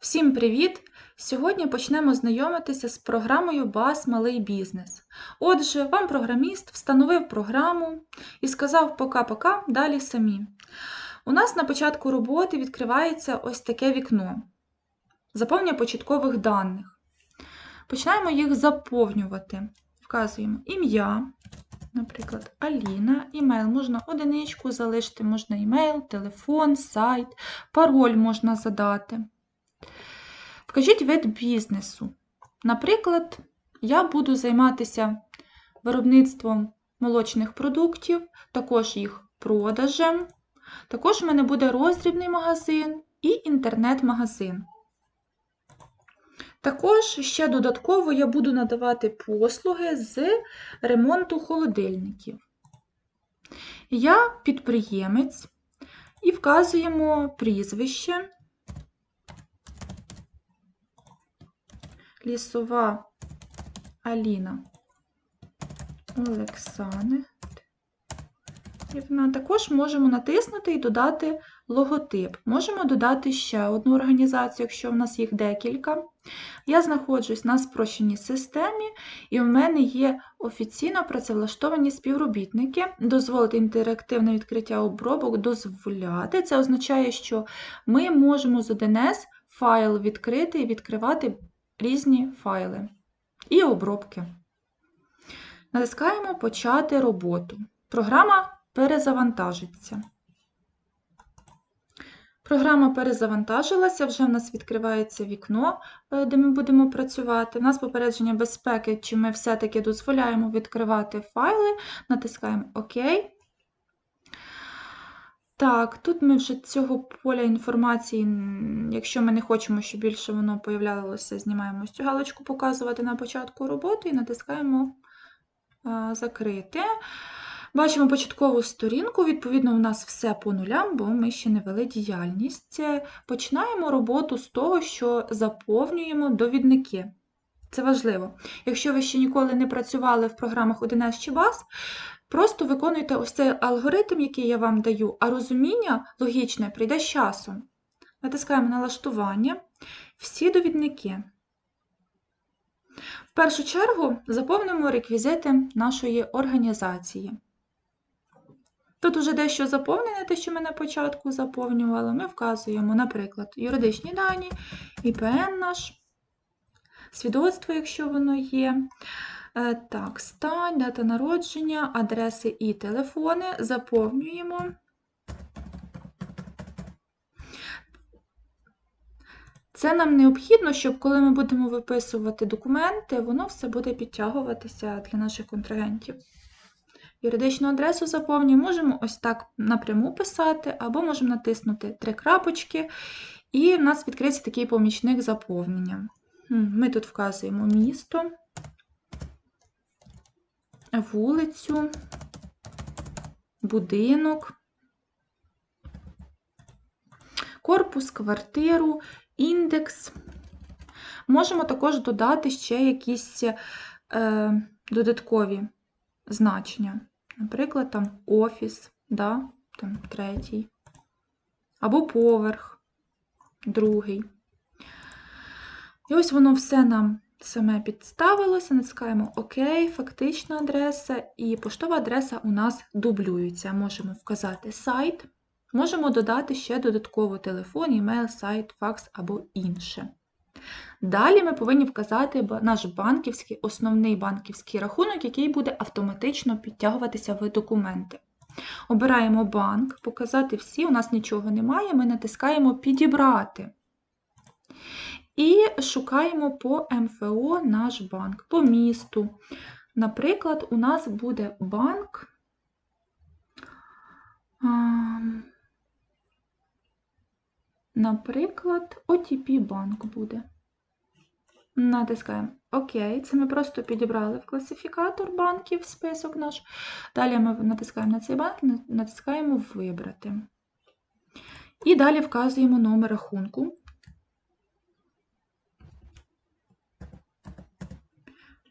Всім привіт! Сьогодні почнемо знайомитися з програмою BAS Малий бізнес. Отже, вам програміст встановив програму і сказав пока-пока, далі самі. У нас на початку роботи відкривається ось таке вікно заповнення початкових даних. Починаємо їх заповнювати. Вказуємо ім'я, наприклад, Аліна, імейл. Можна одиничку залишити, можна імейл, телефон, сайт, пароль можна задати. Вкажіть вид бізнесу. Наприклад, я буду займатися виробництвом молочних продуктів, також їх продажем. Також в мене буде роздрібний магазин і інтернет-магазин. Також ще додатково я буду надавати послуги з ремонту холодильників. Я підприємець і вказуємо прізвище. Лісова Аліна Олександрівна. Також можемо натиснути і додати логотип. Можемо додати ще одну організацію, якщо в нас їх декілька. Я знаходжусь на спрощеній системі, і в мене є офіційно працевлаштовані співробітники. Дозволити інтерактивне відкриття обробок дозволяти. Це означає, що ми можемо з 1С файл відкрити і відкривати різні файли і обробки. Натискаємо Почати роботу. Програма перезавантажиться. Програма перезавантажилася, вже в нас відкривається вікно, е, де ми будемо працювати. У нас попередження безпеки, чи ми все-таки дозволяємо відкривати файли, натискаємо ОК. Так, тут ми вже цього поля інформації, якщо ми не хочемо, щоб більше воно появлялося, знімаємо цю галочку показувати на початку роботи і натискаємо Закрити. Бачимо початкову сторінку, відповідно, у нас все по нулям, бо ми ще не вели діяльність. Починаємо роботу з того, що заповнюємо довідники. Це важливо. Якщо ви ще ніколи не працювали в програмах 1С чи BAS, Просто виконуйте ось цей алгоритм, який я вам даю, а розуміння логічне прийде з часом. Натискаємо налаштування, всі довідники. В першу чергу заповнимо реквізити нашої організації. Тут уже дещо заповнене, те, що ми на початку заповнювали, ми вказуємо, наприклад, юридичні дані, ІПН наш, свідоцтво, якщо воно є. Е, так, стань, дата народження, адреси і телефони заповнюємо. Це нам необхідно, щоб коли ми будемо виписувати документи, воно все буде підтягуватися для наших контрагентів. Юридичну адресу заповнюємо, можемо ось так напряму писати, або можемо натиснути три крапочки, і в нас відкриється такий помічник заповнення. Ми тут вказуємо місто вулицю, будинок, корпус, квартиру, індекс. Можемо також додати ще якісь е, додаткові значення. Наприклад, там офіс, да, там третій, або поверх, другий. І ось воно все нам саме підставилося, натискаємо ОК, фактична адреса, і поштова адреса у нас дублюється. Можемо вказати сайт, можемо додати ще додатково телефон, імейл, сайт, факс або інше. Далі ми повинні вказати наш банківський, основний банківський рахунок, який буде автоматично підтягуватися в документи. Обираємо банк, показати всі, у нас нічого немає, ми натискаємо Підібрати. І шукаємо по МФО наш банк, по місту. Наприклад, у нас буде банк. Наприклад, OTP банк буде. Натискаємо ОК. Це ми просто підібрали в класифікатор банків список наш. Далі ми натискаємо на цей банк, натискаємо Вибрати. І далі вказуємо номер рахунку.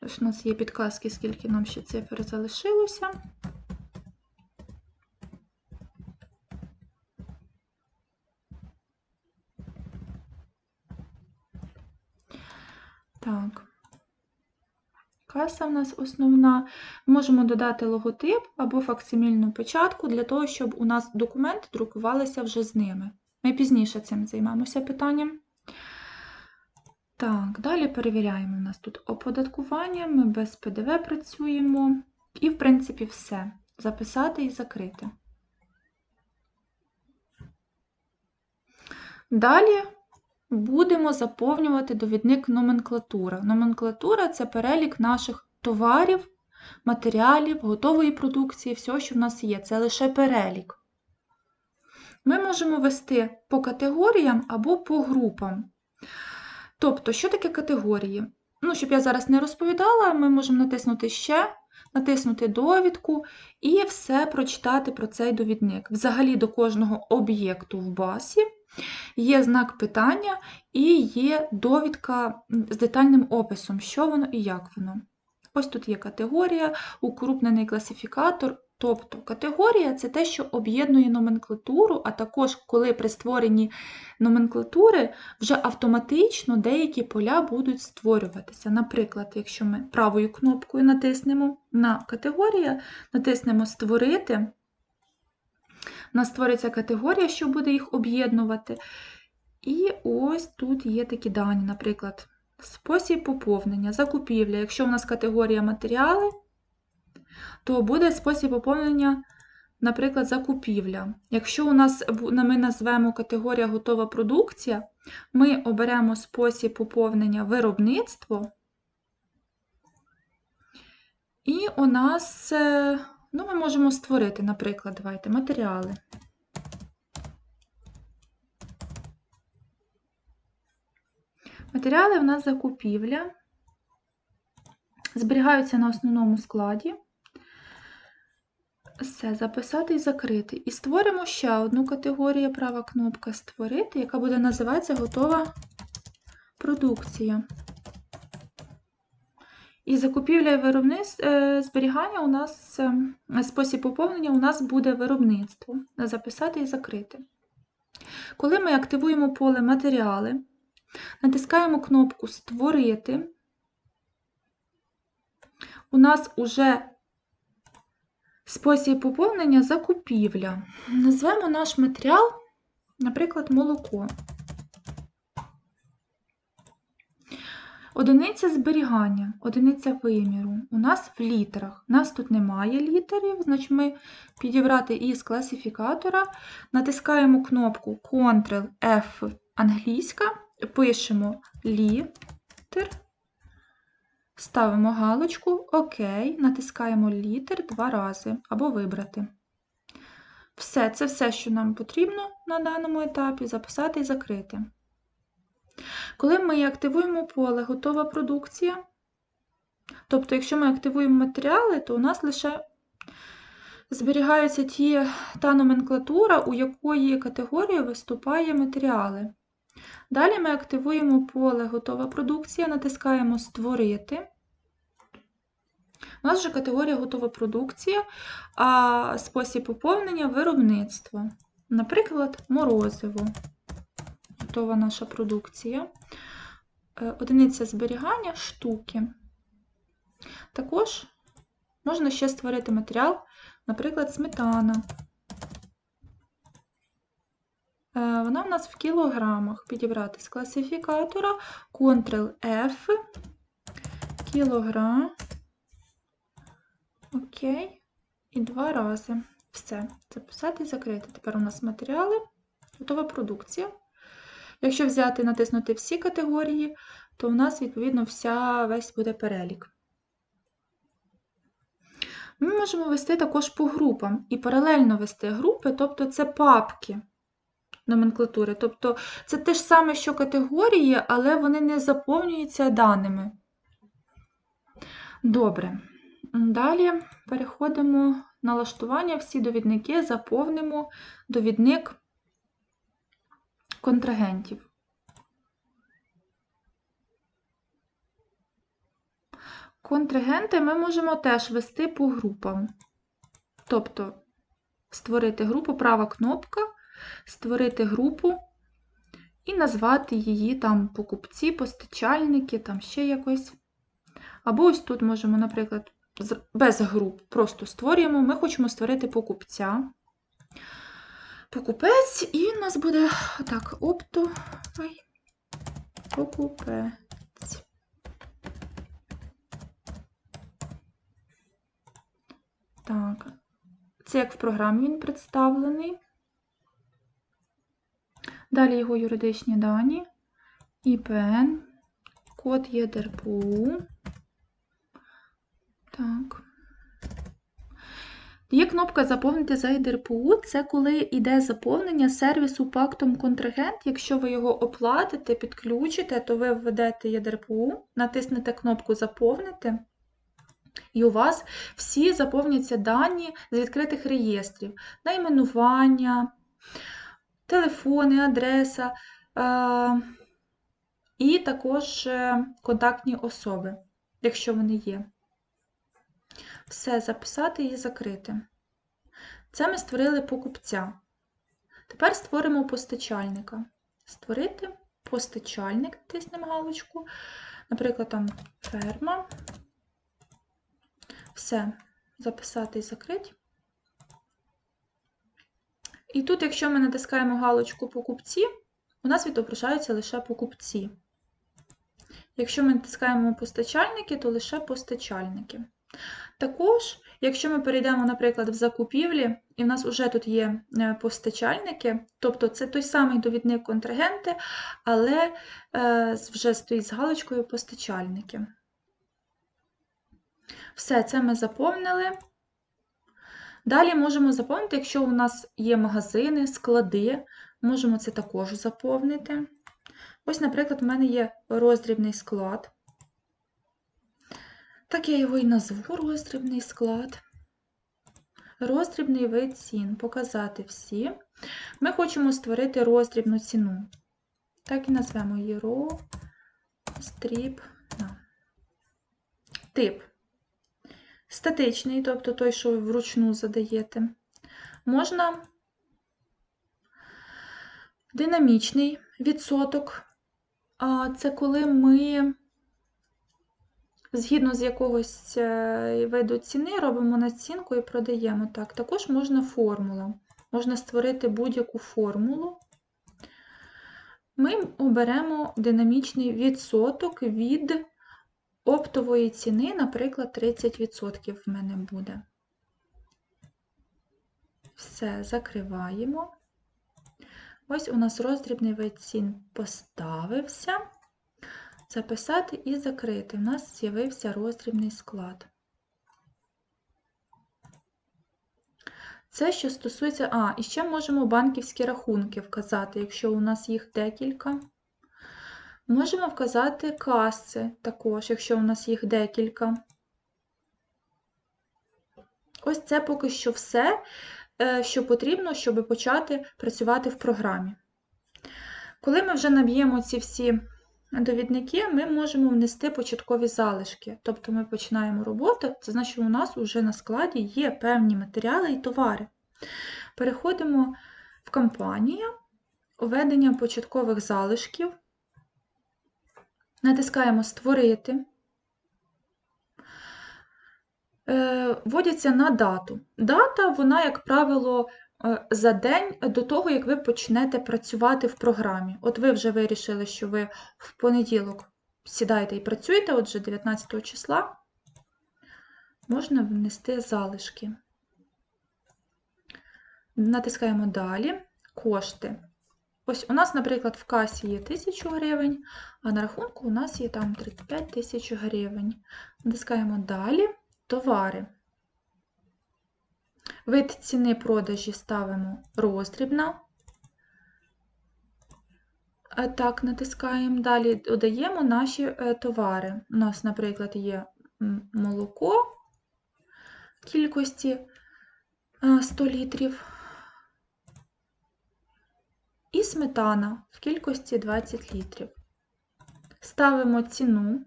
Тож у нас є підказки, скільки нам ще цифр залишилося. Так. Каса в нас основна. Можемо додати логотип або факсимільну печатку для того, щоб у нас документи друкувалися вже з ними. Ми пізніше цим займемося питанням. Так, далі перевіряємо. У нас тут оподаткування, ми без ПДВ працюємо. І, в принципі, все. Записати і закрити. Далі будемо заповнювати довідник номенклатура. Номенклатура це перелік наших товарів, матеріалів, готової продукції, всього, що в нас є. Це лише перелік. Ми можемо вести по категоріям або по групам. Тобто, що таке категорії? Ну, щоб я зараз не розповідала, ми можемо натиснути ще, натиснути довідку і все прочитати про цей довідник. Взагалі до кожного об'єкту в басі є знак питання і є довідка з детальним описом, що воно і як воно. Ось тут є категорія, укрупнений класифікатор. Тобто категорія це те, що об'єднує номенклатуру, а також, коли при створенні номенклатури вже автоматично деякі поля будуть створюватися. Наприклад, якщо ми правою кнопкою натиснемо на категорія, натиснемо Створити, у нас створиться категорія, що буде їх об'єднувати. І ось тут є такі дані, наприклад, спосіб поповнення, закупівля. Якщо у нас категорія матеріали, то буде спосіб поповнення, наприклад, закупівля. Якщо у нас ми назвемо категорія готова продукція, ми оберемо спосіб поповнення виробництво, і у нас, е, ну, ми можемо створити, наприклад, давайте, матеріали. Матеріали у нас закупівля, зберігаються на основному складі. Все, записати і закрити. І створимо ще одну категорію, права кнопка Створити, яка буде називатися Готова продукція. І закупівля і е, зберігання у нас, е, спосіб поповнення у нас буде виробництво. Записати і закрити. Коли ми активуємо поле матеріали, натискаємо кнопку Створити, у нас уже Спосіб поповнення закупівля. Назвемо наш матеріал, наприклад, молоко. Одиниця зберігання, одиниця виміру. У нас в літерах. У нас тут немає літерів, значить ми підібрати із класифікатора, натискаємо кнопку Ctrl-F англійська, пишемо літер. Ставимо галочку ОК, натискаємо літер два рази або вибрати. Все, це все, що нам потрібно на даному етапі, записати і закрити. Коли ми активуємо поле Готова продукція, тобто, якщо ми активуємо матеріали, то у нас лише зберігаються ті, та номенклатура, у якої категорії виступає матеріали. Далі ми активуємо поле Готова продукція, натискаємо Створити. У нас вже категорія готова продукція, а спосіб поповнення виробництво. Наприклад, морозиво. Готова наша продукція. Е, одиниця зберігання штуки. Також можна ще створити матеріал, наприклад, сметана. Е, вона в нас в кілограмах. Підібрати з класифікатора Ctrl-F, кілограм, окей, і два рази. Все, записати і закрити. Тепер у нас матеріали, готова продукція. Якщо взяти і натиснути всі категорії, то у нас, відповідно, вся, весь буде перелік. Ми можемо вести також по групам і паралельно вести групи, тобто це папки номенклатури. Тобто це те ж саме, що категорії, але вони не заповнюються даними. Добре. Далі переходимо на налаштування, всі довідники, заповнимо довідник контрагентів. Контрагенти ми можемо теж вести по групам. Тобто створити групу, права кнопка, створити групу і назвати її там покупці, постачальники, там ще якось. Або ось тут можемо, наприклад, без груп просто створюємо. Ми хочемо створити покупця. Покупець, і в нас буде так, оптовий покупець. Так, це як в програмі він представлений. Далі його юридичні дані, ІПН, код ЄДРПУ. Так. Є кнопка Заповнити за ЄДРПУ. Це коли йде заповнення сервісу пактом контрагент. Якщо ви його оплатите, підключите, то ви введете ЄДРПУ, натиснете кнопку Заповнити. І у вас всі заповняться дані з відкритих реєстрів, найменування, телефони, адреса е- і також е, контактні особи, якщо вони є. Все записати і закрити. Це ми створили покупця. Тепер створимо постачальника. Створити постачальник, тиснемо галочку, наприклад, там ферма. Все, записати і закрити. І тут, якщо ми натискаємо галочку покупці, у нас відображаються лише покупці. Якщо ми натискаємо постачальники, то лише постачальники. Також, якщо ми перейдемо, наприклад, в закупівлі, і в нас вже тут є е, постачальники, тобто це той самий довідник контрагенти, але е, вже стоїть з галочкою постачальники. Все це ми заповнили. Далі можемо заповнити, якщо у нас є магазини, склади, можемо це також заповнити. Ось, наприклад, у мене є роздрібний склад. Так я його і назву роздрібний склад. Роздрібний вид цін. Показати всі. Ми хочемо створити роздрібну ціну. Так і назвемо її роздрібна. Тип. Статичний, тобто той, що вручну задаєте. Можна динамічний відсоток. А Це коли ми згідно з якогось е, виду ціни робимо націнку і продаємо. Так, Також можна формула. Можна створити будь-яку формулу. Ми оберемо динамічний відсоток від оптової ціни, наприклад, 30% в мене буде. Все, закриваємо. Ось у нас роздрібний вид цін поставився. Записати і закрити. У нас з'явився роздрібний склад. Це, що стосується, а, і ще можемо банківські рахунки вказати, якщо у нас їх декілька. Можемо вказати каси також, якщо у нас їх декілька. Ось це поки що все, е, що потрібно, щоб почати працювати в програмі. Коли ми вже наб'ємо ці всі довідники, ми можемо внести початкові залишки. Тобто ми починаємо роботу, це значить, що у нас вже на складі є певні матеріали і товари. Переходимо в кампанію, введення початкових залишків. Натискаємо Створити. Е, вводяться на дату. Дата, вона, як правило, е, за день до того, як ви почнете працювати в програмі. От ви вже вирішили, що ви в понеділок сідаєте і працюєте, отже, 19 числа можна внести залишки. Натискаємо Далі. Кошти. Ось у нас, наприклад, в касі є 1000 гривень, а на рахунку у нас є там 35 тисяч гривень. Натискаємо Далі. Товари. Вид ціни продажі ставимо роздрібна. Так, натискаємо. Далі додаємо наші е, товари. У нас, наприклад, є молоко кількості 100 літрів. І сметана в кількості 20 літрів. Ставимо ціну,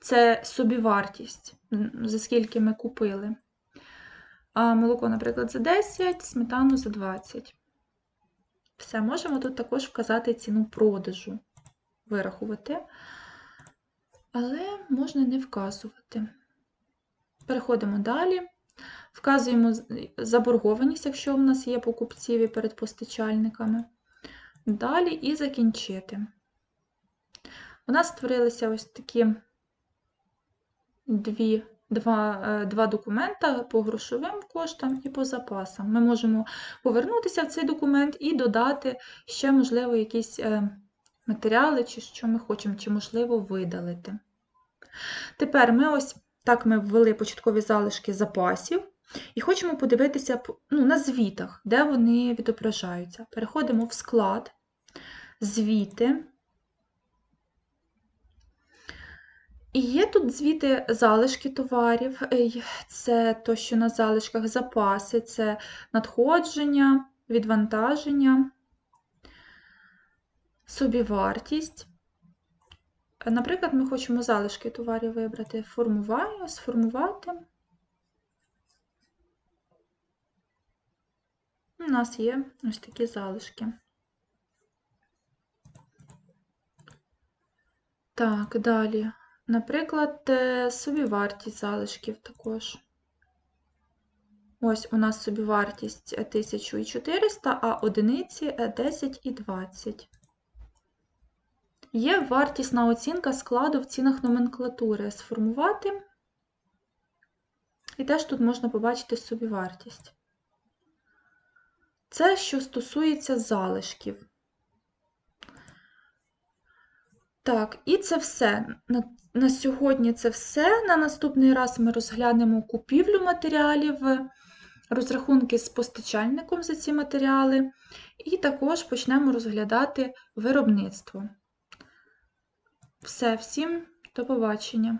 це собівартість, за скільки ми купили. А молоко, наприклад, за 10, сметану за 20. Все, можемо тут також вказати ціну продажу, вирахувати, але можна не вказувати. Переходимо далі. Вказуємо заборгованість, якщо в нас є покупціві перед постачальниками. Далі і закінчити. У нас створилися ось такі дві, два, е, два документа по грошовим коштам і по запасам. Ми можемо повернутися в цей документ і додати ще, можливо, якісь е, матеріали, чи що ми хочемо, чи, можливо, видалити. Тепер ми ось так ми ввели початкові залишки запасів. І хочемо подивитися ну, на звітах, де вони відображаються. Переходимо в склад, звіти. І є тут звіти залишки товарів, це то, що на залишках запаси, це надходження, відвантаження, собівартість. Наприклад, ми хочемо залишки товарів вибрати, формування, сформувати. У нас є ось такі залишки. Так, далі. Наприклад, е, собівартість залишків також. Ось у нас собівартість 1400, а одиниці 10 і 20. Є вартісна оцінка складу в цінах номенклатури. Сформувати. І теж тут можна побачити собівартість. Це що стосується залишків. Так, і це все. На, на сьогодні це все. На наступний раз ми розглянемо купівлю матеріалів, розрахунки з постачальником за ці матеріали, і також почнемо розглядати виробництво. Все, всім до побачення!